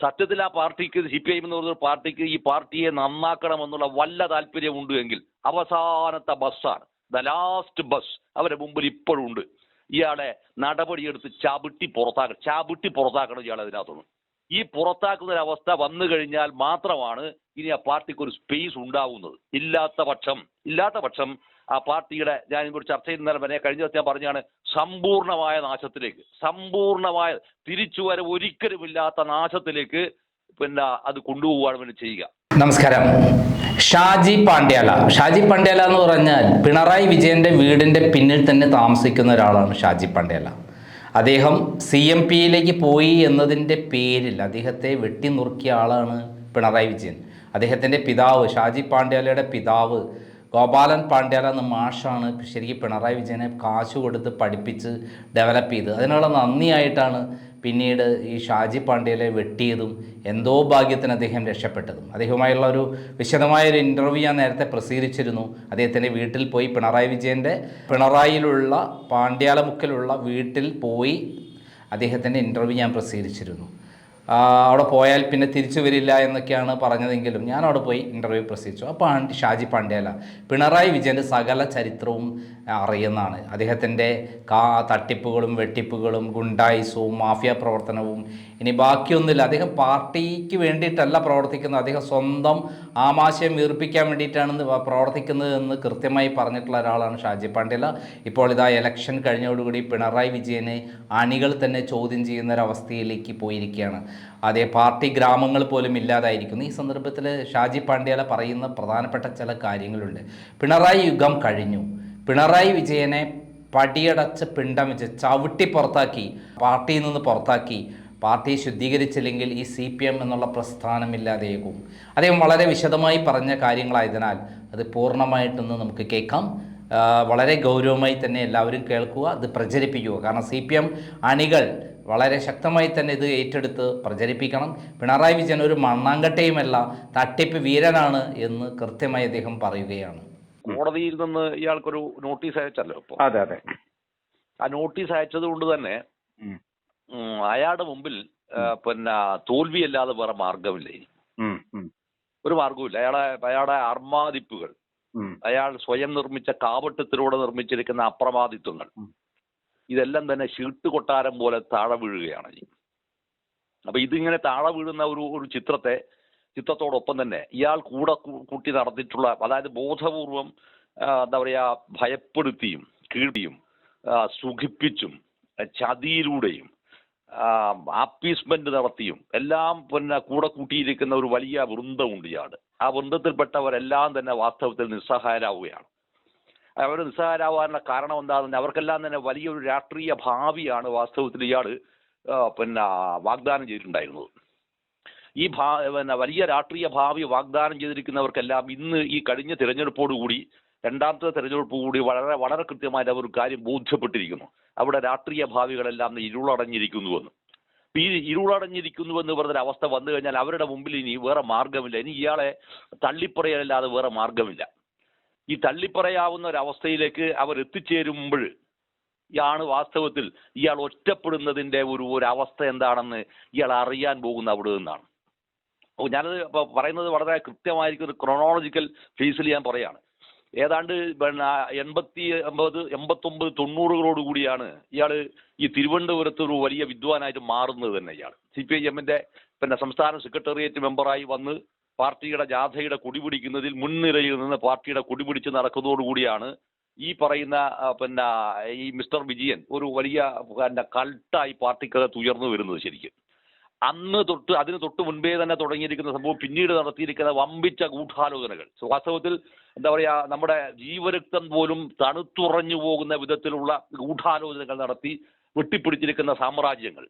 സത്യത്തിൽ ആ പാർട്ടിക്ക് സി പി ഐ എന്ന് പറയുന്ന പാർട്ടിക്ക് ഈ പാർട്ടിയെ നന്നാക്കണമെന്നുള്ള വല്ല താല്പര്യമുണ്ട് എങ്കിൽ അവസാനത്തെ ബസ്സാണ്. ദ ലാസ്റ്റ് ബസ് അവരുടെ മുമ്പിൽ ഇപ്പോഴും ഉണ്ട്. ഇയാളെ നടപടിയെടുത്ത് ചവിട്ടി പുറത്താക്കണം ചവിട്ടി പുറത്താക്കണം ഇയാൾ അതിനകത്തുനിന്ന്. ഈ പുറത്താക്കുന്ന അവസ്ഥ വന്നു കഴിഞ്ഞാൽ മാത്രമാണ് ഇനി ആ പാർട്ടിക്ക് ഒരു സ്പേസ് ഉണ്ടാവുന്നത്. ഇല്ലാത്ത പക്ഷം ഇല്ലാത്ത പക്ഷം ആ പാർട്ടിയുടെ ഇവിടെ ചർച്ച ചെയ്യുന്ന വരെ കഴിഞ്ഞ ദിവസം ഞാൻ പറഞ്ഞാണ് സമ്പൂർണമായ നാശത്തിലേക്ക് സമ്പൂർണമായ വരവ് ഒരിക്കലുമില്ലാത്ത നാശത്തിലേക്ക് പിന്നെ അത് കൊണ്ടുപോവുകയാണ് പിന്നെ ചെയ്യുക. നമസ്കാരം. ഷാജി പാണ്ഡ്യാല. ഷാജി പാണ്ഡ്യാല എന്ന് പറഞ്ഞാൽ പിണറായി വിജയന്റെ വീടിന്റെ പിന്നിൽ തന്നെ താമസിക്കുന്ന ഒരാളാണ് ഷാജി പാണ്ഡ്യാല. അദ്ദേഹം സി എം പിയിലേക്ക് പോയി എന്നതിന്റെ പേരിൽ അദ്ദേഹത്തെ വെട്ടി നുറുക്കിയ ആളാണ് പിണറായി വിജയൻ. അദ്ദേഹത്തിന്റെ പിതാവ് ഷാജി പാണ്ഡ്യാലയുടെ പിതാവ് ഗോപാലൻ പാണ്ഡ്യാല എന്ന മാഷാണ് ശരിക്കും പിണറായി വിജയനെ കാശ് കൊടുത്ത് പഠിപ്പിച്ച് ഡെവലപ്പ് ചെയ്ത് അതിനുള്ള നന്ദിയായിട്ടാണ് പിന്നീട് ഈ ഷാജി പാണ്ഡ്യയിലെ വെട്ടിയതും എന്തോ ഭാഗ്യത്തിന് അദ്ദേഹം രക്ഷപ്പെട്ടതും. അദ്ദേഹവുമായുള്ള ഒരു വിശദമായ ഒരു ഇന്റർവ്യൂ ഞാൻ നേരത്തെ പ്രസിദ്ധീകരിച്ചിരുന്നു. അദ്ദേഹത്തിന്റെ വീട്ടിൽ പോയി പിണറായി വിജയന്റെ പിണറായിലുള്ള പാണ്ഡ്യാലമുക്കിലുള്ള വീട്ടിൽ പോയി അദ്ദേഹത്തിന്റെ ഇന്റർവ്യൂ ഞാൻ പ്രസിദ്ധീകരിച്ചിരുന്നു. അവിടെ പോയാൽ പിന്നെ തിരിച്ചു വരില്ല എന്നൊക്കെയാണ് പറഞ്ഞതെങ്കിലും ഞാൻ അവിടെ പോയി ഇന്റർവ്യൂ പ്രസിദ്ധിച്ചു അപ്പോൾ ഷാജി പാണ്ഡ്യല പിണറായി വിജയന്റെ സകല ചരിത്രവും അറിയുന്നതാണ്. അദ്ദേഹത്തിന്റെ കാ തട്ടിപ്പുകളും വെട്ടിപ്പുകളും ഗുണ്ടായിസവും മാഫിയ പ്രവർത്തനവും ഇനി ബാക്കിയൊന്നുമില്ല. അദ്ദേഹം പാർട്ടിക്ക് വേണ്ടിയിട്ടല്ല പ്രവർത്തിക്കുന്നത്. അദ്ദേഹം സ്വന്തം ആമാശയം വീർപ്പിക്കാൻ വേണ്ടിയിട്ടാണ് പ്രവർത്തിക്കുന്നത് എന്ന് കൃത്യമായി പറഞ്ഞിട്ടുള്ള ഒരാളാണ് ഷാജി പാണ്ഡ്യല. ഇപ്പോൾ ഇതാ എലക്ഷൻ കഴിഞ്ഞതോടുകൂടി പിണറായി വിജയനെ അണികൾ തന്നെ ചോദ്യം ചെയ്യുന്ന ഒരവസ്ഥയിലേക്ക് പോയിരിക്കുകയാണ്. അതേ പാർട്ടി ഗ്രാമങ്ങൾ പോലും ഇല്ലാതായിരിക്കുന്നു. ഈ സന്ദർഭത്തിൽ ഷാജി പാണ്ഡ്യാല പറയുന്ന പ്രധാനപ്പെട്ട ചില കാര്യങ്ങളുണ്ട്. പിണറായി യുഗം കഴിഞ്ഞു. പിണറായി വിജയനെ പടിയടച്ച് പിണ്ടം വെച്ച് ചവിട്ടി പുറത്താക്കി പാർട്ടിയിൽ നിന്ന് പുറത്താക്കി. പാർട്ടി ശുദ്ധീകരിച്ചില്ലെങ്കിൽ ഈ സി പി എം എന്നുള്ള പ്രസ്ഥാനമില്ലാതെയാകും. അദ്ദേഹം വളരെ വിശദമായി പറഞ്ഞ കാര്യങ്ങളായതിനാൽ അത് പൂർണമായിട്ടൊന്ന് നമുക്ക് കേൾക്കാം. വളരെ ഗൗരവമായി തന്നെ എല്ലാവരും കേൾക്കുക അത് പ്രചരിപ്പിക്കുക. കാരണം സി പി എം അണികൾ വളരെ ശക്തമായി തന്നെ ഇത് ഏറ്റെടുത്ത് പ്രചരിപ്പിക്കണം. പിണറായി വിജയൻ ഒരു മണ്ണാങ്കട്ടയുമല്ല തട്ടിപ്പ് വീരനാണ് എന്ന് കൃത്യമായി അദ്ദേഹം പറയുകയാണ്. കോടതിയിൽ നിന്ന് ഇയാൾക്കൊരു നോട്ടീസ് അയച്ചല്ലോ ഇപ്പൊ. അതെ അതെ. ആ നോട്ടീസ് അയച്ചത് കൊണ്ട് തന്നെ അയാളുടെ മുമ്പിൽ പിന്നെ തോൽവിയല്ലാതെ വേറെ മാർഗമില്ല ഇനി. ഒരു മാർഗവുമില്ല അയാളെ അയാളുടെ അർമാദിപ്പുകൾ അയാൾ സ്വയം നിർമ്മിച്ച കാവട്ടത്തിലൂടെ നിർമ്മിച്ചിരിക്കുന്ന അപ്രമാദിത്വങ്ങൾ ഇതെല്ലാം തന്നെ ഷീട്ട് കൊട്ടാരം പോലെ താഴെ വീഴുകയാണ്. അപ്പൊ ഇതിങ്ങനെ താഴെ വീഴുന്ന ഒരു ഒരു ചിത്രത്തെ ചിത്രത്തോടൊപ്പം തന്നെ ഇയാൾ കൂടെ കൂട്ടി നടത്തിയിട്ടുള്ള അതായത് ബോധപൂർവം എന്താ പറയാ ഭയപ്പെടുത്തിയും ആ, സുഖിപ്പിച്ചും ചതിയിലൂടെയും ആപ്പീസ്മെന്റ് നടത്തിയും എല്ലാം പിന്നെ കൂടെ കൂട്ടിയിരിക്കുന്ന ഒരു വലിയ വൃന്ദമുണ്ട് ഇയാൾ. ആ വൃന്ദത്തിൽപ്പെട്ടവരെല്ലാം തന്നെ വാസ്തവത്തിൽ നിസ്സഹായരാവുകയാണ്. അവർ നിസ്സഹായരാവാനുള്ള കാരണം എന്താണെന്ന് അവർക്കെല്ലാം തന്നെ വലിയൊരു രാഷ്ട്രീയ ഭാവിയാണ് വാസ്തവത്തിൽ ഇയാൾ പിന്നെ വാഗ്ദാനം ചെയ്തിട്ടുണ്ടായിരുന്നത്. ഈ ഭാ വലിയ രാഷ്ട്രീയ ഭാവി വാഗ്ദാനം ചെയ്തിരിക്കുന്നവർക്കെല്ലാം ഇന്ന് ഈ കഴിഞ്ഞ തിരഞ്ഞെടുപ്പോടുകൂടി രണ്ടാമത്തെ തെരഞ്ഞെടുപ്പ് കൂടി വളരെ വളരെ കൃത്യമായിട്ട് അവർ കാര്യം ബോധ്യപ്പെട്ടിരിക്കുന്നു. അവിടെ രാഷ്ട്രീയ ഭാവികളെല്ലാം ഇരുളടഞ്ഞിരിക്കുന്നുവെന്ന്. ഈ ഈ ഇരുളടഞ്ഞിരിക്കുന്നുവെന്ന് പറഞ്ഞൊരു അവസ്ഥ വന്നു കഴിഞ്ഞാൽ അവരുടെ മുമ്പിൽ ഇനി വേറെ മാർഗമില്ല ഇനി ഇയാളെ തള്ളിപ്പറയാനല്ലാതെ വേറെ മാർഗമില്ല ഈ തള്ളിപ്പറയാവുന്ന ഒരു അവസ്ഥയിലേക്ക് അവർ എത്തിച്ചേരുമ്പോൾ ഇയാണ് വാസ്തവത്തിൽ ഇയാൾ ഒറ്റപ്പെടുന്നതിന്റെ ഒരു ഒരു അവസ്ഥ എന്താണെന്ന് ഇയാൾ അറിയാൻ പോകുന്ന അവിടെ നിന്നാണ്. ഞാനത് പറയുന്നത് വളരെ കൃത്യമായിരിക്കും ഒരു ക്രൊണോളജിക്കൽ ഫേസിൽ ഞാൻ പറയാണ്. ഏതാണ്ട് എൺപത്തി ഒമ്പത് എൺപത്തൊമ്പത് തൊണ്ണൂറുകളോട് കൂടിയാണ് ഇയാൾ ഈ തിരുവനന്തപുരത്ത് ഒരു വലിയ വിദ്വാനായിട്ട് മാറുന്നത് തന്നെ ഇയാൾ സി പി ഐ എമ്മിന്റെ പിന്നെ സംസ്ഥാന സെക്രട്ടേറിയറ്റ് മെമ്പറായി വന്ന് പാർട്ടിയുടെ ജാഥയുടെ കൊടിപിടിക്കുന്നതിൽ മുൻനിരയിൽ നിന്ന് പാർട്ടിയുടെ കൊടിപിടിച്ച് നടക്കുന്നതോടുകൂടിയാണ് ഈ പറയുന്ന പിന്നെ ഈ മിസ്റ്റർ വിജയൻ ഒരു വലിയ പിന്നെ കൾട്ടായി പാർട്ടിക്കകത്ത് ഉയർന്നു വരുന്നത് ശരിക്കും. അന്ന് തൊട്ട് അതിന് തൊട്ട് മുൻപേ തന്നെ തുടങ്ങിയിരിക്കുന്ന സംഭവം പിന്നീട് നടത്തിയിരിക്കുന്ന വമ്പിച്ച ഗൂഢാലോചനകൾ. വാസ്തവത്തിൽ എന്താ പറയാ നമ്മുടെ ജീവരക്തം പോലും തണുത്തുറഞ്ഞു പോകുന്ന വിധത്തിലുള്ള ഗൂഢാലോചനകൾ നടത്തി വെട്ടിപ്പിടിച്ചിരിക്കുന്ന സാമ്രാജ്യങ്ങൾ.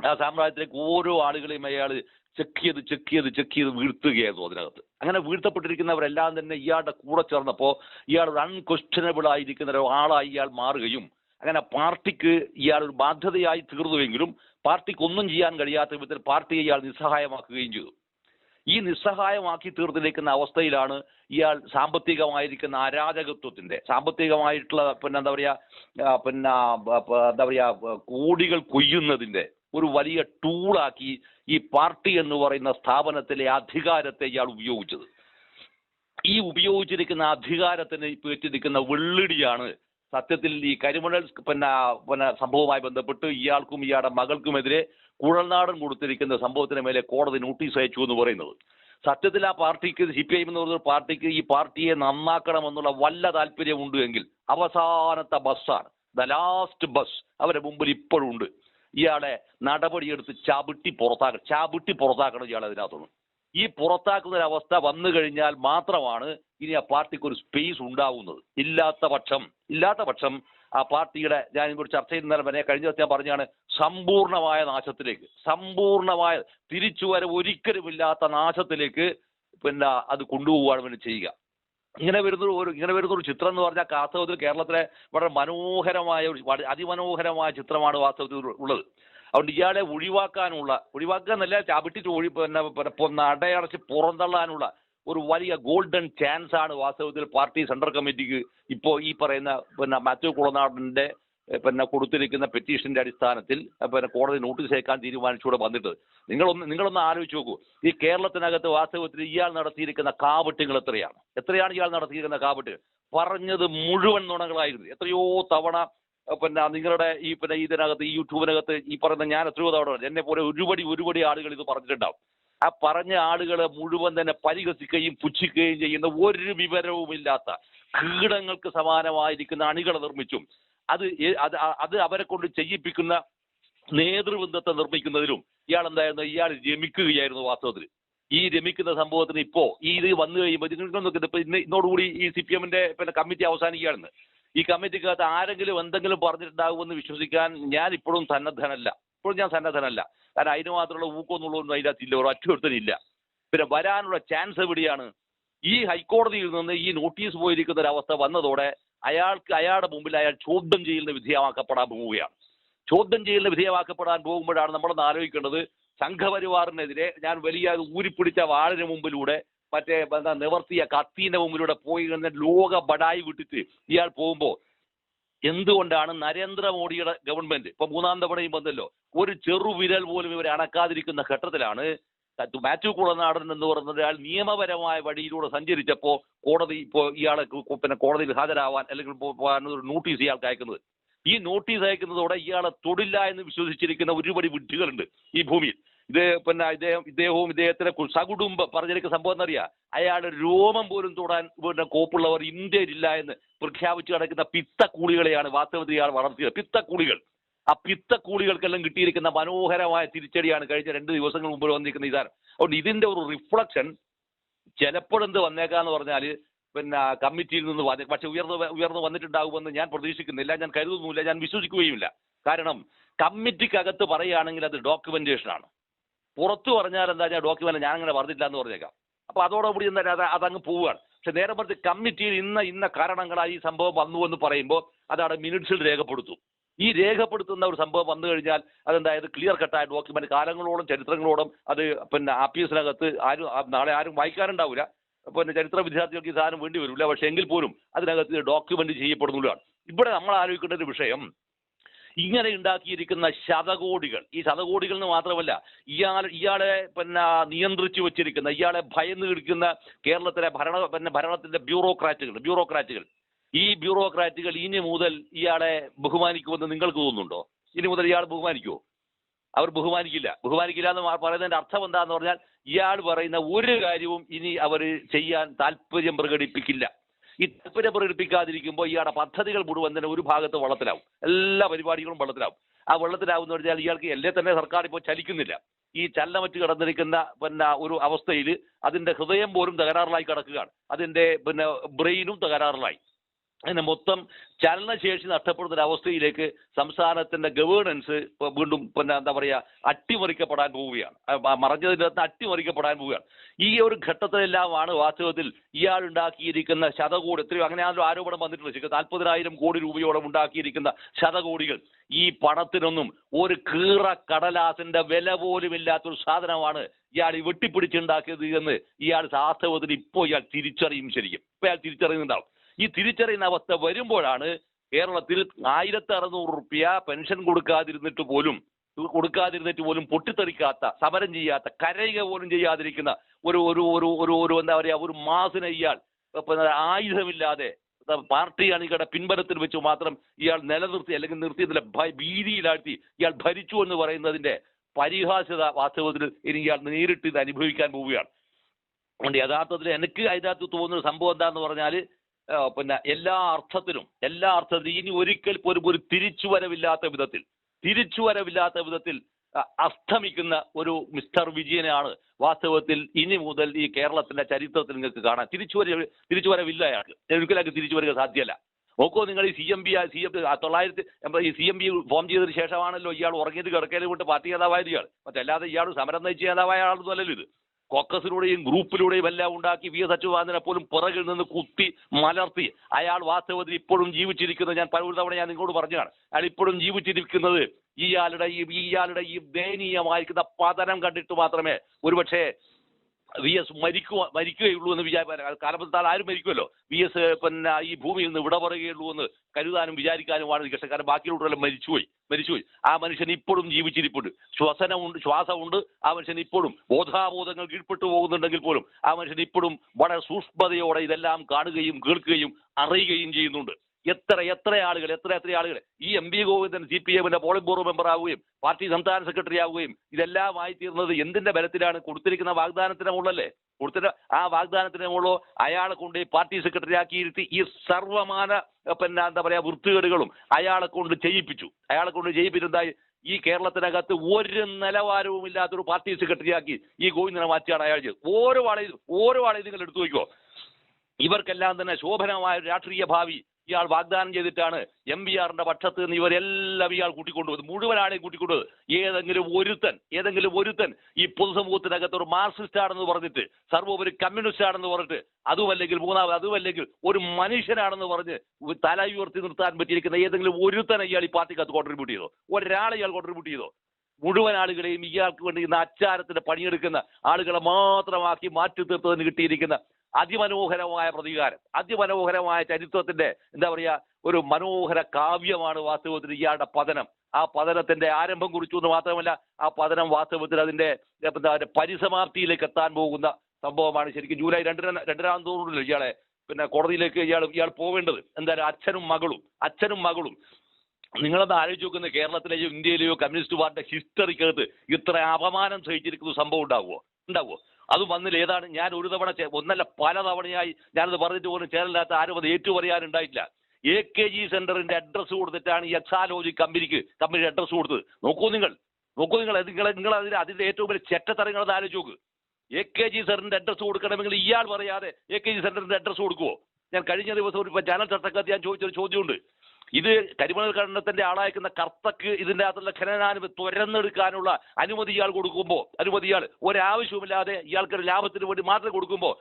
ആ സാമ്രാജ്യത്തിലേക്ക് ഓരോ ആളുകളെയും അയാൾ ചെക്ക് ചെയ്ത് ചെക്ക് ചെയ്ത് ചെക്ക് ചെയ്ത് വീഴ്ത്തുകയായിരുന്നു അതിനകത്ത്. അങ്ങനെ വീഴ്ത്തപ്പെട്ടിരിക്കുന്നവരെല്ലാം തന്നെ ഇയാളുടെ കൂടെ ചേർന്നപ്പോൾ ഇയാൾ ഒരു അൺക്വസ്റ്റ്യനബിൾ ആയിരിക്കുന്ന ഒരാളായി ഇയാൾ മാറുകയും അങ്ങനെ പാർട്ടിക്ക് ഇയാൾ ഒരു ബാധ്യതയായി തീർന്നുവെങ്കിലും പാർട്ടിക്ക് ഒന്നും ചെയ്യാൻ കഴിയാത്ത വിധത്തിൽ പാർട്ടിയെ ഇയാൾ നിസ്സഹായമാക്കുകയും ചെയ്തു. ഈ നിസ്സഹായമാക്കി തീർത്തിരിക്കുന്ന അവസ്ഥയിലാണ് ഇയാൾ സാമ്പത്തികമായിരിക്കുന്ന അരാജകത്വത്തിന്റെ സാമ്പത്തികമായിട്ടുള്ള പിന്നെ എന്താ പറയാ പിന്നെ എന്താ പറയാ കോടികൾ കൊയ്യുന്നതിന്റെ ഒരു വലിയ ടൂളാക്കി ഈ പാർട്ടി എന്ന് പറയുന്ന സ്ഥാപനത്തിലെ അധികാരത്തെ ഇയാൾ ഉപയോഗിച്ചത്. ഈ ഉപയോഗിച്ചിരിക്കുന്ന അധികാരത്തിന് പേറ്റിരിക്കുന്ന വെള്ളിടിയാണ് സത്യത്തിൽ ഈ കരിമണൽ പിന്നെ പിന്നെ സംഭവവുമായി ബന്ധപ്പെട്ട് ഇയാൾക്കും ഇയാളുടെ മകൾക്കുമെതിരെ കുഴൽനാടൻ കൊടുത്തിരിക്കുന്ന സംഭവത്തിന് മേലെ കോടതി നോട്ടീസ് അയച്ചു എന്ന് പറയുന്നത്. സത്യത്തിൽ ആ പാർട്ടിക്ക് സി പി ഐ എന്ന് പറയുന്ന പാർട്ടിക്ക് ഈ പാർട്ടിയെ നന്നാക്കണമെന്നുള്ള വല്ല താല്പര്യമുണ്ട് എങ്കിൽ അവസാനത്തെ ബസ്സാണ്. ദ ലാസ്റ്റ് ബസ് അവരുടെ മുമ്പിൽ ഇപ്പോഴും ഉണ്ട്. ഇയാളെ നടപടിയെടുത്ത് ചവിട്ടി പുറത്താക്കണം ചവിട്ടി പുറത്താക്കണം ഇയാൾ അതിനകത്തുനിന്ന് ഈ പുറത്താക്കുന്ന ഒരു അവസ്ഥ വന്നു കഴിഞ്ഞാൽ മാത്രമാണ് ഇനി ആ പാർട്ടിക്ക് ഒരു സ്പേസ് ഉണ്ടാവുന്നത്. ഇല്ലാത്ത പക്ഷം ഇല്ലാത്ത പക്ഷം ആ പാർട്ടിയുടെ ഞാൻ ഇവിടെ ചർച്ച ചെയ്യുന്ന വരെ കഴിഞ്ഞ ദിവസം ഞാൻ പറഞ്ഞാണ് സമ്പൂർണമായ നാശത്തിലേക്ക് സമ്പൂർണമായ വരെ ഒരിക്കലുമില്ലാത്ത നാശത്തിലേക്ക് പിന്നെ അത് കൊണ്ടുപോവുകയാണ് വേണ്ടി ചെയ്യുക. ഇങ്ങനെ വരുന്ന ഒരു ഇങ്ങനെ വരുന്ന ഒരു ചിത്രം എന്ന് പറഞ്ഞാൽ വാസ്തവത്തിൽ കേരളത്തിലെ വളരെ മനോഹരമായ ഒരു അതിമനോഹരമായ ചിത്രമാണ് വാസ്തവത്തിൽ ഉള്ളത്. അതുകൊണ്ട് ഇയാളെ ഒഴിവാക്കാനുള്ള ഒഴിവാക്കുക എന്നല്ല ചവിട്ടിട്ട് ഒഴി പിന്നെ അടയടച്ച് പുറന്തള്ളാനുള്ള ഒരു വലിയ ഗോൾഡൻ ചാൻസ് ആണ് വാസ്തവത്തിൽ പാർട്ടി സെൻട്രൽ കമ്മിറ്റിക്ക് ഇപ്പോൾ ഈ പറയുന്ന പിന്നെ മാത്യു കുളനാടിന്റെ പിന്നെ കൊടുത്തിരിക്കുന്ന പെറ്റീഷന്റെ അടിസ്ഥാനത്തിൽ പിന്നെ കോടതി നോട്ടീസ് അയക്കാൻ തീരുമാനിച്ചുകൂടെ വന്നിട്ട്. നിങ്ങളൊന്ന് നിങ്ങളൊന്ന് ആലോചിച്ച് നോക്കൂ. ഈ കേരളത്തിനകത്ത് വാസ്തവത്തിൽ ഇയാൾ നടത്തിയിരിക്കുന്ന കാവട്ടുകൾ എത്രയാണ്? എത്രയാണ് ഇയാൾ നടത്തിയിരിക്കുന്ന കാവട്ട് പറഞ്ഞത് മുഴുവൻ നുണകളായിരുന്നു. എത്രയോ തവണ പിന്നെ നിങ്ങളുടെ ഈ പിന്നെ ഇതിനകത്ത് ഈ യൂട്യൂബിനകത്ത് ഈ പറയുന്ന ഞാൻ എത്രയോ തവണ എന്നെ പോലെ ഒരുപടി ഒരുപടി ആളുകൾ ഇത് പറഞ്ഞിട്ടുണ്ടാവും. ആ പറഞ്ഞ ആളുകളെ മുഴുവൻ തന്നെ പരിഹസിക്കുകയും പുച്ഛിക്കുകയും ചെയ്യുന്ന ഒരു വിവരവുമില്ലാത്ത കീടങ്ങൾക്ക് സമാനമായിരിക്കുന്ന അണികളെ നിർമ്മിച്ചും അത് അത് അവരെ കൊണ്ട് ചെയ്യിപ്പിക്കുന്ന നേതൃവൃന്ദത്തെ നിർമ്മിക്കുന്നതിലും ഇയാൾ എന്തായിരുന്നു ഇയാൾ രമിക്കുകയായിരുന്നു വാസ്തവത്തിൽ. ഈ രമിക്കുന്ന സംഭവത്തിന് ഇപ്പോ ഈ ഇത് വന്നു കഴിയുമ്പോൾ ഇന്നോടുകൂടി ഈ സി പി എമ്മിന്റെ പിന്നെ കമ്മിറ്റി അവസാനിക്കുകയാണെന്ന്. ഈ കമ്മിറ്റിക്കകത്ത് ആരെങ്കിലും എന്തെങ്കിലും പറഞ്ഞിട്ടുണ്ടാകുമെന്ന് വിശ്വസിക്കാൻ ഞാൻ ഇപ്പോഴും സന്നദ്ധനല്ല. ഇപ്പോഴും ഞാൻ സന്നദ്ധനല്ല. കാരണം അതിന് മാത്രമുള്ള ഊക്കൊന്നുള്ളതൊന്നും അതിനകത്തില്ല. ഒരു ഒറ്റൊരുത്തനില്ല പിന്നെ വരാനുള്ള ചാൻസ് എവിടെയാണ്? ഈ ഹൈക്കോടതിയിൽ നിന്ന് ഈ നോട്ടീസ് പോയിരിക്കുന്ന ഒരു അവസ്ഥ വന്നതോടെ അയാൾക്ക് അയാളുടെ മുമ്പിൽ അയാൾ ചോദ്യം ചെയ്യലിന് വിധേയമാക്കപ്പെടാൻ പോവുകയാണ്. ചോദ്യം ചെയ്യലിന് വിധേയമാക്കപ്പെടാൻ പോകുമ്പോഴാണ് നമ്മളൊന്ന് ആലോചിക്കേണ്ടത്. സംഘപരിവാറിനെതിരെ ഞാൻ വലിയ ഊരിപ്പിടിച്ച വാളിന് മുമ്പിലൂടെ മറ്റേ എന്താ നിവർത്തിയ കത്തീന്റെ മുമ്പിലൂടെ പോയി കഴിഞ്ഞ ലോക ബടായി വിട്ടിട്ട് ഇയാൾ പോകുമ്പോൾ എന്തുകൊണ്ടാണ് നരേന്ദ്രമോദിയുടെ ഗവൺമെന്റ് ഇപ്പൊ മൂന്നാം തവണയും വന്നല്ലോ ഒരു ചെറുവിരൽ പോലും ഇവരെ അണക്കാതിരിക്കുന്ന ഘട്ടത്തിലാണ് മാത്യു കുളനാടൻ എന്ന് പറയുന്ന ഒരാൾ നിയമപരമായ വഴിയിലൂടെ സഞ്ചരിച്ചപ്പോ കോടതി ഇപ്പോ ഇയാളെ പിന്നെ കോടതിയിൽ ഹാജരാവാൻ അല്ലെങ്കിൽ ഒരു നോട്ടീസ് ഇയാൾക്ക് അയക്കുന്നത്. ഈ നോട്ടീസ് അയക്കുന്നതോടെ ഇയാളെ തൊടില്ല എന്ന് വിശ്വസിച്ചിരിക്കുന്ന ഒരുപടി വിഡ്ഢികളുണ്ട് ഈ ഭൂമിയിൽ. ഇത് പിന്നെ ഇദ്ദേഹം ഇദ്ദേഹവും ഇദ്ദേഹത്തിന്റെ സകുടുംബം പറഞ്ഞിരിക്കുന്ന സംഭവം എന്നറിയാം അയാളുടെ രോമം പോലും തൊടാൻ പിന്നെ കോപ്പുള്ളവർ ഇന്ത്യയിലില്ല എന്ന് പ്രഖ്യാപിച്ചു കിടക്കുന്ന പിത്തക്കൂളികളെയാണ് വാസ്തവത്തിൽ ഇയാൾ വളർത്തിയത്. പിത്തക്കൂളികൾ. ആ പിത്തക്കൂളികൾക്കെല്ലാം കിട്ടിയിരിക്കുന്ന മനോഹരമായ തിരിച്ചടിയാണ് കഴിഞ്ഞ രണ്ട് ദിവസങ്ങൾ മുമ്പ് വന്നിരിക്കുന്ന ഇതാണ്. അതുകൊണ്ട് ഇതിന്റെ ഒരു റിഫ്ലക്ഷൻ ചിലപ്പോഴെന്ത് വന്നേക്കാന്ന് പറഞ്ഞാൽ പിന്നെ കമ്മിറ്റിയിൽ നിന്ന് വന്നേ പക്ഷെ ഉയർന്നു ഉയർന്നു വന്നിട്ടുണ്ടാകുമെന്ന് ഞാൻ പ്രതീക്ഷിക്കുന്നില്ല. ഞാൻ കരുതുന്നുമില്ല. ഞാൻ വിശ്വസിക്കുകയുമില്ല. കാരണം കമ്മിറ്റിക്കകത്ത് പറയുകയാണെങ്കിൽ അത് ഡോക്യുമെന്റേഷൻ ആണ് പുറത്തു പറഞ്ഞാൽ എന്താ ഞാൻ ഡോക്യുമെന്റ് ഞാൻ അങ്ങനെ പറഞ്ഞില്ല എന്ന് പറഞ്ഞേക്കാം. അപ്പൊ അതോടുകൂടി എന്താ അത് അതങ്ങ് പോവുകയാണ്. പക്ഷെ നേരെ മറിച്ച് കമ്മിറ്റിയിൽ ഇന്ന ഇന്ന കാരണങ്ങളായി ഈ സംഭവം വന്നു എന്ന് പറയുമ്പോൾ അതാണ് മിനിറ്റ്സിൽ രേഖപ്പെടുത്തും. ഈ രേഖപ്പെടുത്തുന്ന ഒരു സംഭവം വന്നു കഴിഞ്ഞാൽ അതെന്തായത് ക്ലിയർ കട്ടായ ഡോക്യുമെന്റ് കാലങ്ങളോടും ചരിത്രങ്ങളോടും അത് പിന്നെ ആപ്പീസിനകത്ത് ആരും നാളെ ആരും വായിക്കാനുണ്ടാവില്ല പിന്നെ ചരിത്ര വിദ്യാർത്ഥികൾക്ക് ഈ സാധനം വേണ്ടി വരില്ല. പക്ഷെ എങ്കിൽ പോലും അതിനകത്ത് ഡോക്യുമെന്റ് ചെയ്യപ്പെടുന്നതാണ് ഇവിടെ നമ്മൾ ആലോചിക്കേണ്ട ഒരു വിഷയം ഇങ്ങനെ ഉണ്ടാക്കിയിരിക്കുന്ന ശതകോടികൾ ഈ ശതകോടികൾ എന്ന് മാത്രമല്ല ഇയാൾ ഇയാളെ പിന്നെ നിയന്ത്രിച്ചു വെച്ചിരിക്കുന്ന ഇയാളെ ഭയന്ന് കിടക്കുന്ന കേരളത്തിലെ ഭരണ പിന്നെ ഭരണത്തിന്റെ ബ്യൂറോക്രാറ്റുകൾ ബ്യൂറോക്രാറ്റുകൾ. ഈ ബ്യൂറോക്രാറ്റുകൾ ഇനി മുതൽ ഇയാളെ ബഹുമാനിക്കുമെന്ന് നിങ്ങൾക്ക് തോന്നുന്നുണ്ടോ? ഇനി മുതൽ ഇയാൾ ബഹുമാനിക്കുമോ അവർ ബഹുമാനിക്കില്ല. ബഹുമാനിക്കില്ല എന്ന് പറയുന്നതിന്റെ അർത്ഥം എന്താന്ന് പറഞ്ഞാൽ ഇയാൾ പറയുന്ന ഒരു കാര്യവും ഇനി അവർ ചെയ്യാൻ താല്പര്യം പ്രകടിപ്പിക്കില്ല. ഈ താല്പര്യം പ്രകടിപ്പിക്കാതിരിക്കുമ്പോൾ ഇയാളുടെ പദ്ധതികൾ മുഴുവൻ തന്നെ ഒരു ഭാഗത്ത് വെള്ളത്തിലാവും. എല്ലാ പരിപാടികളും വെള്ളത്തിലാവും. ആ വെള്ളത്തിലാവുന്ന പറഞ്ഞാൽ ഇയാൾക്ക് എല്ലേ തന്നെ സർക്കാർ ഇപ്പോൾ ചലിക്കുന്നില്ല. ഈ ചലനമറ്റ് കിടന്നിരിക്കുന്ന പിന്നെ ഒരു അവസ്ഥയിൽ അതിന്റെ ഹൃദയം പോലും തകരാറിലായി കിടക്കുകയാണ്. അതിന്റെ പിന്നെ ബ്രെയിനും തകരാറിലായി. അങ്ങനെ മൊത്തം ചലനശേഷി നഷ്ടപ്പെടുന്ന ഒരവസ്ഥയിലേക്ക് സംസ്ഥാനത്തിന്റെ ഗവേണൻസ് വീണ്ടും പിന്നെ എന്താ പറയുക അട്ടിമറിക്കപ്പെടാൻ പോവുകയാണ്. മറഞ്ഞതിന്റെ അകത്ത് അട്ടിമറിക്കപ്പെടാൻ പോവുകയാണ്. ഈ ഒരു ഘട്ടത്തിലെല്ലാമാണ് വാസ്തവത്തിൽ ഇയാൾ ഉണ്ടാക്കിയിരിക്കുന്ന ശതകോടി എത്രയോ അങ്ങനെയാണല്ലോ ആരോപണം ശരിക്കും നാൽപ്പതിനായിരം കോടി രൂപയോളം ഉണ്ടാക്കിയിരിക്കുന്ന ശതകോടികൾ ഈ പണത്തിനൊന്നും ഒരു കീറ കടലാസിന്റെ വില പോലും ഇല്ലാത്തൊരു സാധനമാണ് ഇയാൾ വെട്ടിപ്പിടിച്ചുണ്ടാക്കിയത് എന്ന് ഇയാൾ വാസ്തവത്തിൽ ഇപ്പോൾ ഇയാൾ തിരിച്ചറിയും ശരിക്കും. ഇപ്പൊ ഇയാൾ തിരിച്ചറിയുന്നുണ്ടാവും. ഈ തിരിച്ചറിയുന്ന അവസ്ഥ വരുമ്പോഴാണ് കേരളത്തിൽ ആയിരത്തി അറുന്നൂറ് റുപ്യ പെൻഷൻ കൊടുക്കാതിരുന്നിട്ട് പോലും കൊടുക്കാതിരുന്നിട്ട് പോലും പൊട്ടിത്തെറിക്കാത്ത സമരം ചെയ്യാത്ത കരയുക പോലും ചെയ്യാതിരിക്കുന്ന ഒരു ഒരു ഒരു ഒരു ഒരു എന്താ പറയുക ഒരു മാസിനെ ഇയാൾ ആയുധമില്ലാതെ പാർട്ടി അണികളുടെ പിൻബലത്തിൽ വെച്ച് മാത്രം ഇയാൾ നിലനിർത്തി അല്ലെങ്കിൽ നിർത്തിയതിലെ ഭീതിയിലാഴ്ത്തി ഇയാൾ ഭരിച്ചു എന്ന് പറയുന്നതിന്റെ പരിഹാസ്യത വാസ്തവത്തിൽ ഇനി ഇയാൾ നേരിട്ട് ഇത് അനുഭവിക്കാൻ പോവുകയാണ്. അതുകൊണ്ട് യഥാർത്ഥത്തിൽ എനിക്ക് അതിനകത്ത് തോന്നുന്ന സംഭവം എന്താന്ന് പറഞ്ഞാൽ പിന്നെ എല്ലാ അർത്ഥത്തിലും എല്ലാ അർത്ഥത്തിലും ഇനി ഒരിക്കൽ പോലും ഒരു തിരിച്ചുവരവില്ലാത്ത വിധത്തിൽ തിരിച്ചു വരവില്ലാത്ത വിധത്തിൽ അസ്തമിക്കുന്ന ഒരു മിസ്റ്റർ വിജയനാണ് വാസ്തവത്തിൽ ഇനി മുതൽ ഈ കേരളത്തിന്റെ ചരിത്രത്തിൽ നിങ്ങൾക്ക് കാണാൻ. തിരിച്ചു തിരിച്ചുവരവില്ല അയാൾക്ക്. ഒരിക്കലും തിരിച്ചു വരിക സാധ്യമല്ല. നോക്കൂ നിങ്ങൾ ഈ C M P C M തൊള്ളായിരത്തി ഈ സി എം പി ഫോം ചെയ്തതിന് ശേഷമാണല്ലോ ഇയാൾ ഉറങ്ങിയത് കിടക്കയിൽ വിട്ട് പാർട്ടി നേതാവായത് ഇയാൾ. മറ്റല്ലാതെ ഇയാൾ സമരം നയിച്ച നേതാവായ ആളൊന്നും അല്ലല്ലോ ഇത്. കോക്കസിലൂടെയും ഗ്രൂപ്പിലൂടെയും എല്ലാം ഉണ്ടാക്കി വി എസ് അച്യുതാനന്ദനെ പോലും പുറകിൽ നിന്ന് കുത്തി മലർത്തി. അയാൾ വാസ്തവത്തിൽ ഇപ്പോഴും ജീവിച്ചിരിക്കുന്നത് ഞാൻ പല തവണ ഞാൻ നിങ്ങളോട് പറഞ്ഞതാണ്. അയാൾ ഇപ്പോഴും ജീവിച്ചിരിക്കുന്നത് ഇയാളുടെ ഈ ഇയാളുടെ ഈ ദയനീയമായിരിക്കുന്ന പതനം കണ്ടിട്ട് മാത്രമേ ഒരുപക്ഷെ വി എസ് മരിക്കുക മരിക്കുകയുള്ളൂ എന്ന് വിചാരിക്കാൻ കാലത്താൽ ആരും മരിക്കുമല്ലോ. വി എസ് പിന്നെ ഈ ഭൂമിയിൽ നിന്ന് വിട പറയുകയുള്ളൂ എന്ന് കരുതാനും വിചാരിക്കാനുമാണ് ഇഷ്ടം കാരണം ബാക്കിയുള്ളവരെല്ലാം മരിച്ചുപോയി മരിച്ചുപോയി. ആ മനുഷ്യൻ ഇപ്പോഴും ജീവിച്ചിരിപ്പുണ്ട്. ശ്വസനമുണ്ട് ശ്വാസമുണ്ട്. ആ മനുഷ്യൻ ഇപ്പോഴും ബോധാബോധങ്ങൾ കീഴ്പ്പെട്ടു പോകുന്നുണ്ടെങ്കിൽ പോലും ആ മനുഷ്യൻ ഇപ്പോഴും വളരെ സൂക്ഷ്മതയോടെ ഇതെല്ലാം കാണുകയും കേൾക്കുകയും അറിയുകയും ചെയ്യുന്നുണ്ട്. എത്ര എത്ര ആളുകൾ എത്ര എത്ര ആളുകൾ? ഈ M P Govindan C P എമ്മിന്റെ പോളിംഗ് ബോർഡ് മെമ്പർ ആവുകയും പാർട്ടി സംസ്ഥാന സെക്രട്ടറി ആവുകയും ഇതെല്ലാം ആയി തീർന്നത് എന്തിന്റെ ബലത്തിലാണ്? കൊടുത്തിരിക്കുന്ന വാഗ്ദാനത്തിന് മുകളിലല്ലേ? കൊടുത്തിട്ട് ആ വാഗ്ദാനത്തിന് മുകളിലോ അയാളെ കൊണ്ട് പാർട്ടി സെക്രട്ടറി ആക്കിയിരുത്തി ഈ സർവമാന പിന്നെ എന്താ പറയാ വൃത്തികേടുകളും അയാളെ കൊണ്ട് ചെയ്യിപ്പിച്ചു. അയാളെ കൊണ്ട് ചെയ്യിപ്പിച്ചെന്തായി ഈ കേരളത്തിനകത്ത് ഒരു നിലവാരവും ഇല്ലാത്തൊരു പാർട്ടി സെക്രട്ടറി ആക്കി ഈ ഗോവിന്ദനെ മാറ്റിയാണ് അയാൾ ചെയ്തത്. ഓരോ ആളെയും ഓരോ ആളെയും നിങ്ങൾ എടുത്തു വയ്ക്കുമോ ഇവർക്കെല്ലാം തന്നെ ശോഭനമായ രാഷ്ട്രീയ ഭാവി ഇയാൾ വാഗ്ദാനം ചെയ്തിട്ടാണ് എം പി ആറിന്റെ പക്ഷത്ത് നിന്ന് ഇവരെല്ലാം ഇയാൾ കൂട്ടിക്കൊണ്ടുപോയത്. മുഴുവനാണെയും കൂട്ടിക്കൊണ്ടുപോയത്. ഏതെങ്കിലും ഒരുത്തൻ ഏതെങ്കിലും ഒരുത്തൻ ഈ പൊതുസമൂഹത്തിനകത്ത് ഒരു മാർക്സിസ്റ്റ് ആണെന്ന് പറഞ്ഞിട്ട് സർവോപരി കമ്മ്യൂണിസ്റ്റ് ആണെന്ന് പറഞ്ഞിട്ട് അതുമല്ലെങ്കിൽ മൂന്നാമത് അതുമല്ലെങ്കിൽ ഒരു മനുഷ്യനാണെന്ന് പറഞ്ഞ് തല ഉയർത്തി നിർത്താൻ പറ്റിയിരിക്കുന്ന ഏതെങ്കിലും ഒരുത്തൻ ഇയാൾ ഈ പാർട്ടിക്കകത്ത് കോൺട്രിബ്യൂട്ട് ചെയ്തോ? ഒരാളെ ഇയാൾ കോൺട്രിബ്യൂട്ട് ചെയ്തോ? മുഴുവൻ ആളുകളെയും ഇയാൾക്ക് വേണ്ടി ഇന്ന് അച്ചാരത്തിന് പണിയെടുക്കുന്ന ആളുകളെ മാത്രമാക്കി മാറ്റി തീർത്തതിന് കിട്ടിയിരിക്കുന്ന അതിമനോഹരമായ പ്രതികാരം അതിമനോഹരമായ ചരിത്രത്തിന്റെ എന്താ പറയാ ഒരു മനോഹര കാവ്യമാണ് വാസ്തവത്തിൽ ഇയാളുടെ പതനം. ആ പതനത്തിന്റെ ആരംഭം കുറിച്ചു എന്ന് മാത്രമല്ല ആ പതനം വാസ്തവത്തിൽ അതിന്റെ എന്താ പരിസമാപ്തിയിലേക്ക് എത്താൻ പോകുന്ന സംഭവമാണ് ശരിക്കും ജൂലൈ രണ്ടിന് രണ്ടരാം തോന്നുന്നില്ല ഇയാളെ പിന്നെ കോടതിയിലേക്ക് ഇയാൾ ഇയാൾ പോവേണ്ടത്. എന്തായാലും അച്ഛനും മകളും അച്ഛനും മകളും. നിങ്ങളത് ആലോചിച്ച് നോക്കുന്ന കേരളത്തിലെയോ ഇന്ത്യയിലെയോ കമ്മ്യൂണിസ്റ്റ് പാർട്ടിയുടെ ഹിസ്റ്ററിക്കകത്ത് ഇത്ര അപമാനം സഹിച്ചിരിക്കുന്ന സംഭവം ഉണ്ടാവുമോ? ഉണ്ടാവുമോ അത് വന്നില്ല ഏതാണ്? ഞാൻ ഒരു തവണ ഒന്നല്ല പല തവണയായി ഞാനത് പറഞ്ഞിട്ട് പോലും ചേരലില്ലാത്ത ആരും അത് ഏറ്റുപറയാനുണ്ടായിട്ടില്ല. എ കെ ജി സെന്ററിന്റെ അഡ്രസ്സ് കൊടുത്തിട്ടാണ് ഈ എക്സാലോജി കമ്പനിക്ക് കമ്പനിയുടെ അഡ്രസ്സ് കൊടുത്തത്. നോക്കൂ നിങ്ങൾ. നോക്കൂ നിങ്ങൾ. നിങ്ങൾ നിങ്ങൾ അതിന് അതിന്റെ ഏറ്റവും വലിയ ചെറ്റത്തരങ്ങൾ അത് ആലോചിച്ച് നോക്ക്. എ കെ ജി സെന്ററിന്റെ അഡ്രസ്സ് കൊടുക്കണമെങ്കിൽ ഇയാൾ പറയാതെ എ കെ ജി സെന്ററിന്റെ അഡ്രസ്സ് കൊടുക്കുവോ? ഞാൻ കഴിഞ്ഞ ദിവസം ഒരു ചാനൽ ചർച്ചക്കകത്ത് ഞാൻ ചോദിച്ചൊരു ചോദ്യമുണ്ട്. ഇത് കരിമണൽ ഖനനത്തിന്റെ ആളായിരിക്കുന്ന കർത്തക്ക് ഇതിന്റെ അകത്തുള്ള ഖനനാനുമതി തുരന്നെടുക്കാനുള്ള അനുമതി ഇയാൾ കൊടുക്കുമ്പോൾ അനുമതി ഇയാൾ ഒരാവശ്യവുമില്ലാതെ ഇയാൾക്ക് ലാഭത്തിന് വേണ്ടി മാത്രം കൊടുക്കുമ്പോൾ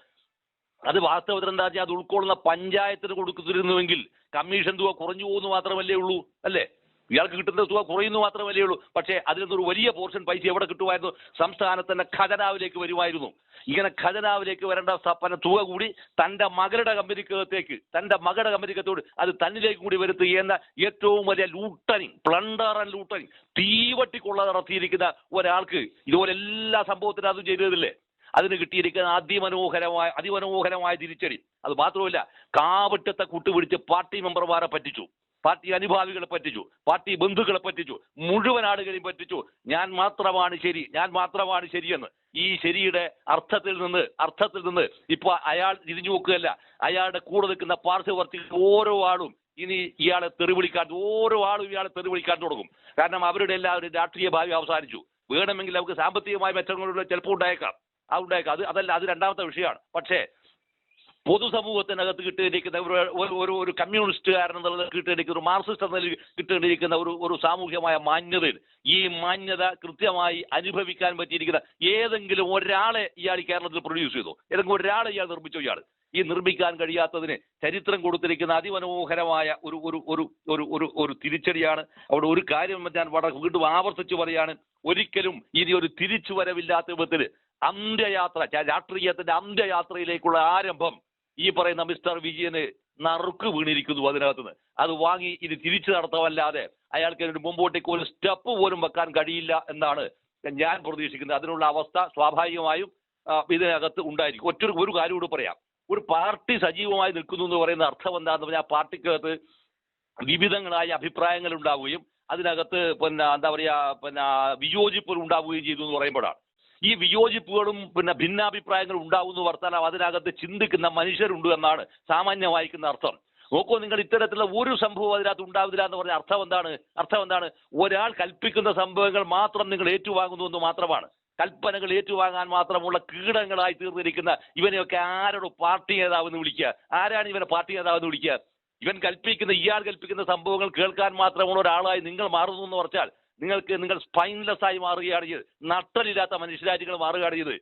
അത് വാസ്തവത്തിൽ എന്താ വെച്ചാൽ അത് ഉൾക്കൊള്ളുന്ന പഞ്ചായത്തിന് കൊടുത്തിരുന്നുവെങ്കിൽ കമ്മീഷൻ തുക കുറഞ്ഞു പോകുന്നു മാത്രമല്ലേ ഉള്ളൂ അല്ലേ? ഇയാൾക്ക് കിട്ടുന്ന തുക കുറയുന്നു മാത്രമല്ലേ ഉള്ളൂ. പക്ഷേ അതിൽ നിന്നൊരു വലിയ പോർഷൻ പൈസ എവിടെ കിട്ടുമായിരുന്നു? സംസ്ഥാനത്തിന്റെ ഖജനാവിലേക്ക് വരുമായിരുന്നു. ഇങ്ങനെ ഖജനാവിലേക്ക് വരേണ്ട സ്ഥാപന തുക കൂടി തന്റെ മകളുടെ കമ്പനിക്കകത്തേക്ക് തന്റെ മകളുടെ കമ്പനിക്കകത്തോട് അത് തന്നിലേക്ക് കൂടി വരുത്തുക എന്ന ഏറ്റവും വലിയ ലൂട്ടനിങ് പ്ലണ്ടർ ആൻഡ് ലൂട്ടനിങ് തീവട്ടിക്കൊള്ള നടത്തിയിരിക്കുന്ന ഒരാൾക്ക് ഇതുപോലെ എല്ലാ സംഭവത്തിനും അതും ചെയ്തതില്ലേ? അതിന് കിട്ടിയിരിക്കുന്ന അതിമനോഹരമായ അതിമനോഹരമായ തിരിച്ചടി. അത് മാത്രമല്ല കാവട്ടത്തെ കുട്ടുപിടിച്ച് പാർട്ടി മെമ്പർമാരെ പറ്റിച്ചു. പാർട്ടി അനുഭാവികളെ പറ്റിച്ചു പാർട്ടി ബന്ധുക്കളെ പറ്റിച്ചു മുഴുവൻ ആളുകളെയും പറ്റിച്ചു. ഞാൻ മാത്രമാണ് ശരി ഞാൻ മാത്രമാണ് ശരിയെന്ന്. ഈ ശരിയുടെ അർത്ഥത്തിൽ നിന്ന് അർത്ഥത്തിൽ നിന്ന് ഇപ്പൊ അയാൾ തിരിഞ്ഞു നോക്കുകയല്ല. അയാളുടെ കൂടെ നിൽക്കുന്ന പാർശ്വവർത്തി ഓരോ ആളും ഇനി ഇയാളെ തെറിവിളിക്കാൻ ഓരോ ആളും ഇയാളെ തെറിവിളിക്കാൻ തുടങ്ങും. കാരണം അവരുടെ എല്ലാവരും രാഷ്ട്രീയ ഭാവി അവസാനിച്ചു. വേണമെങ്കിൽ അവർക്ക് സാമ്പത്തികമായ മെച്ചങ്ങളുടെ ചിലപ്പോൾ ഉണ്ടായേക്കാം. അത് ഉണ്ടായേക്കാം. അത് അതല്ല അത് രണ്ടാമത്തെ വിഷയമാണ്. പക്ഷേ പൊതുസമൂഹത്തിനകത്ത് കിട്ടിയിരിക്കുന്ന ഒരു ഒരു- ഒരു കമ്മ്യൂണിസ്റ്റുകാരൻ എന്നുള്ളത് കിട്ടിയിരിക്കുന്ന ഒരു മാർക്സിസ്റ്റ് എന്ന കിട്ടിയിരിക്കുന്ന ഒരു ഒരു സാമൂഹ്യമായ മാന്യതയിൽ ഈ മാന്യത കൃത്യമായി അനുഭവിക്കാൻ പറ്റിയിരിക്കുന്ന ഏതെങ്കിലും ഒരാളെ ഇയാൾ കേരളത്തിൽ പ്രൊഡ്യൂസ് ചെയ്തു? ഏതെങ്കിലും ഒരാളെ ഇയാൾ നിർമ്മിച്ചു ഇയാൾ? ഈ നിർമ്മിക്കാൻ കഴിയാത്തതിന് ചരിത്രം കൊടുത്തിരിക്കുന്ന അതിമനോഹരമായ ഒരു ഒരു ഒരു ഒരു ഒരു ഒരു തിരിച്ചടിയാണ്. അവിടെ ഒരു കാര്യം ഞാൻ വളരെ വീണ്ടും ആവർത്തിച്ചു പറയാണ് ഒരിക്കലും ഇനി ഒരു തിരിച്ചുവരവില്ലാത്ത വിധത്തിൽ അന്ത്യയാത്ര രാഷ്ട്രീയത്തിന്റെ അന്ത്യയാത്രയിലേക്കുള്ള ആരംഭം ഈ പറയുന്ന മിസ്റ്റർ വിജയന് നറുക്ക് വീണിരിക്കുന്നു അതിനകത്തുനിന്ന്. അത് വാങ്ങി ഇത് തിരിച്ചു നടത്താമല്ലാതെ അയാൾക്ക് മുമ്പോട്ടേക്ക് ഒരു സ്റ്റെപ്പ് പോലും വെക്കാൻ കഴിയില്ല എന്നാണ് ഞാൻ പ്രതീക്ഷിക്കുന്നത്. അതിനുള്ള അവസ്ഥ സ്വാഭാവികമായും ഇതിനകത്ത് ഉണ്ടായിരിക്കും. ഒറ്റ ഒരു കാര്യം കൂടി പറയാം. ഒരു പാർട്ടി സജീവമായി നിൽക്കുന്നു എന്ന് പറയുന്ന അർത്ഥം എന്താണെന്ന് പറഞ്ഞാൽ ആ പാർട്ടിക്കകത്ത് വിവിധങ്ങളായ അഭിപ്രായങ്ങൾ ഉണ്ടാവുകയും അതിനകത്ത് പിന്നെ എന്താ പറയാ പിന്നെ വിയോജിപ്പുകൾ ഉണ്ടാവുകയും ചെയ്തു എന്ന് പറയുമ്പോഴാണ്. ഈ വിയോജിപ്പുകളും പിന്നെ ഭിന്നാഭിപ്രായങ്ങളും ഉണ്ടാവുന്നു വർത്താനം അതിനകത്ത് ചിന്തിക്കുന്ന മനുഷ്യരുണ്ട് എന്നാണ് സാമാന്യം വായിക്കുന്ന അർത്ഥം. നോക്കൂ നിങ്ങൾ ഇത്തരത്തിലുള്ള ഒരു സംഭവം അതിനകത്ത് ഉണ്ടാവില്ല എന്ന് പറഞ്ഞ അർത്ഥം എന്താണ്? അർത്ഥം എന്താണ്? ഒരാൾ കൽപ്പിക്കുന്ന സംഭവങ്ങൾ മാത്രം നിങ്ങൾ ഏറ്റുവാങ്ങുന്നു എന്ന് മാത്രമാണ്. കൽപ്പനകൾ ഏറ്റുവാങ്ങാൻ മാത്രമുള്ള കീടങ്ങളായി തീർന്നിരിക്കുന്ന ഇവനെയൊക്കെ ആരോട് പാർട്ടി നേതാവ് എന്ന് വിളിക്കുക. ആരാണ് ഇവനെ പാർട്ടി നേതാവ് എന്ന് വിളിക്കുക? ഇവൻ കൽപ്പിക്കുന്ന ഇയാൾ കൽപ്പിക്കുന്ന സംഭവങ്ങൾ കേൾക്കാൻ മാത്രമുള്ള ഒരാളായി നിങ്ങൾ മാറുന്നു എന്ന് പറഞ്ഞാൽ നിങ്ങൾക്ക് നിങ്ങൾ സ്പൈൻലെസ് ആയി മാറുകയാണ് ചെയ്ത് നട്ടലില്ലാത്ത മനുഷ്യരായിട്ട് മാറുകയാണ് ചെയ്ത്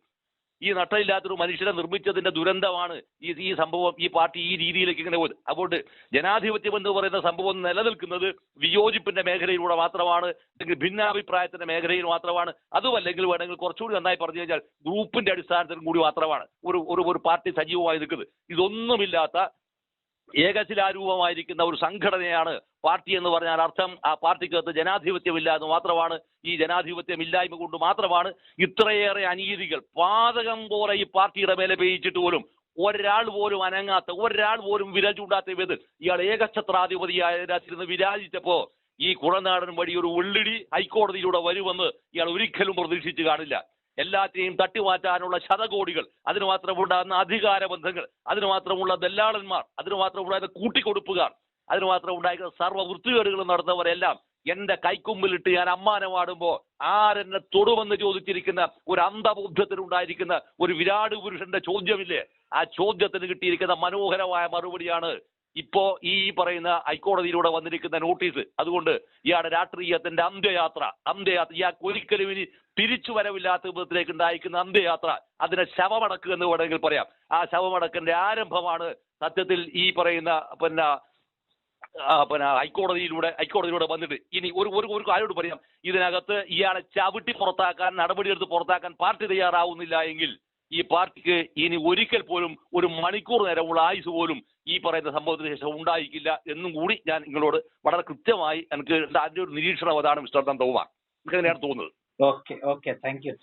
ഈ നട്ടലില്ലാത്തൊരു മനുഷ്യരെ നിർമ്മിച്ചതിന്റെ ദുരന്തമാണ് ഈ ഈ സംഭവം ഈ പാർട്ടി ഈ രീതിയിലേക്ക് ഇങ്ങനെ പോകുന്നത്. അതുകൊണ്ട് ജനാധിപത്യം എന്ന് പറയുന്ന സംഭവം നിലനിൽക്കുന്നത് വിയോജിപ്പിന്റെ മേഖലയിലൂടെ മാത്രമാണ് അല്ലെങ്കിൽ ഭിന്നാഭിപ്രായത്തിന്റെ മേഖലയിൽ മാത്രമാണ്. അതുമല്ലെങ്കിൽ വേണമെങ്കിൽ കുറച്ചുകൂടി നന്നായി പറഞ്ഞു കഴിഞ്ഞാൽ ഗ്രൂപ്പിന്റെ അടിസ്ഥാനത്തിലും കൂടി മാത്രമാണ് ഒരു ഒരു പാർട്ടി സജീവമായി നിൽക്കുന്നത്. ഇതൊന്നുമില്ലാത്ത ഏകശിലാരൂപമായിരിക്കുന്ന ഒരു സംഘടനയാണ് പാർട്ടി എന്ന് പറഞ്ഞാൽ അർത്ഥം ആ പാർട്ടിക്കകത്ത് ജനാധിപത്യമില്ല എന്ന് മാത്രമാണ്. ഈ ജനാധിപത്യം ഇല്ലായ്മ കൊണ്ട് മാത്രമാണ് ഇത്രയേറെ അനീതികൾ. പാതകം പോലെ ഈ പാർട്ടിയുടെ മേലെ പേയിച്ചിട്ട് പോലും ഒരാൾ പോലും അനങ്ങാത്ത ഒരാൾ പോലും വിരൽ ചൂണ്ടാത്ത വിധത്തിൽ ഇയാൾ ഏകഛത്രാധിപതിയായിരുന്ന് വിരാജിച്ചപ്പോ ഈ കുളനാടൻ വഴി ഒരു ഉള്ളിടി ഹൈക്കോടതിയിലൂടെ വരുമെന്ന് ഇയാൾ ഒരിക്കലും പ്രതീക്ഷിച്ചു കാണില്ല. എല്ലാറ്റിനെയും തട്ടിമാറ്റാനുള്ള ശതകോടികൾ അതിന് മാത്രമുണ്ടാകുന്ന അധികാര ബന്ധങ്ങൾ അതിന് മാത്രമുള്ള ദല്ലാളന്മാർ അതിന് മാത്രമുണ്ടാകുന്ന കൂട്ടിക്കൊടുപ്പുകാർ അതിന് മാത്രം ഉണ്ടായിരുന്ന സർവ വൃത്തികേടുകളും നടന്നവരെല്ലാം എന്റെ കൈക്കുമ്പിലിട്ട് ഞാൻ അമ്മാനമാടുമ്പോ ആരെന്നെ തൊടുമെന്ന് ചോദിച്ചിരിക്കുന്ന ഒരു അന്ധബോധത്തിനുണ്ടായിരിക്കുന്ന ഒരു വിരാട് പുരുഷന്റെ ചോദ്യമില്ലേ? ആ ചോദ്യത്തിന് കിട്ടിയിരിക്കുന്ന മനോഹരമായ മറുപടിയാണ് ഇപ്പോ ഈ പറയുന്ന ഹൈക്കോടതിയിലൂടെ വന്നിരിക്കുന്ന നോട്ടീസ് അതുകൊണ്ട് ഇയാളുടെ രാഷ്ട്രീയത്തിന്റെ അന്ത്യയാത്ര അന്ത്യയാത്ര. ഇയാൾക്ക് ഒരിക്കലും ഇനി തിരിച്ചു വരവില്ലാത്ത വിധത്തിലേക്ക് ഉണ്ടായിരിക്കുന്ന അന്ത്യയാത്ര അതിനെ ശവമടക്ക് എന്ന് വേണമെങ്കിൽ പറയാം. ആ ശവമടക്കിന്റെ ആരംഭമാണ് സത്യത്തിൽ ഈ പറയുന്ന പിന്നെ പിന്നെ ഹൈക്കോടതിയിലൂടെ ഹൈക്കോടതിയിലൂടെ വന്നിട്ട്. ഇനി ഒരു ഒരു ഒരു കാര്യോട് പറയാം. ഇതിനകത്ത് ഇയാളെ ചവിട്ടി പുറത്താക്കാൻ നടപടിയെടുത്ത് പുറത്താക്കാൻ പാർട്ടി തയ്യാറാവുന്നില്ല എങ്കിൽ ഈ പാർട്ടിക്ക് ഇനി ഒരിക്കൽ പോലും ഒരു മണിക്കൂർ നേരമുള്ള ആയുസ് പോലും ഈ പറയുന്ന സംഭവത്തിന് ശേഷം ഉണ്ടായിരിക്കില്ല എന്നും കൂടി ഞാൻ നിങ്ങളോട് വളരെ കൃത്യമായി എനിക്ക് അതിന്റെ ഒരു നിരീക്ഷണം അതാണ് മിസ്റ്റർ തന്തകുമാർ എനിക്ക് അങ്ങനെയാണ് തോന്നുന്നത്. Okay okay. Thank you.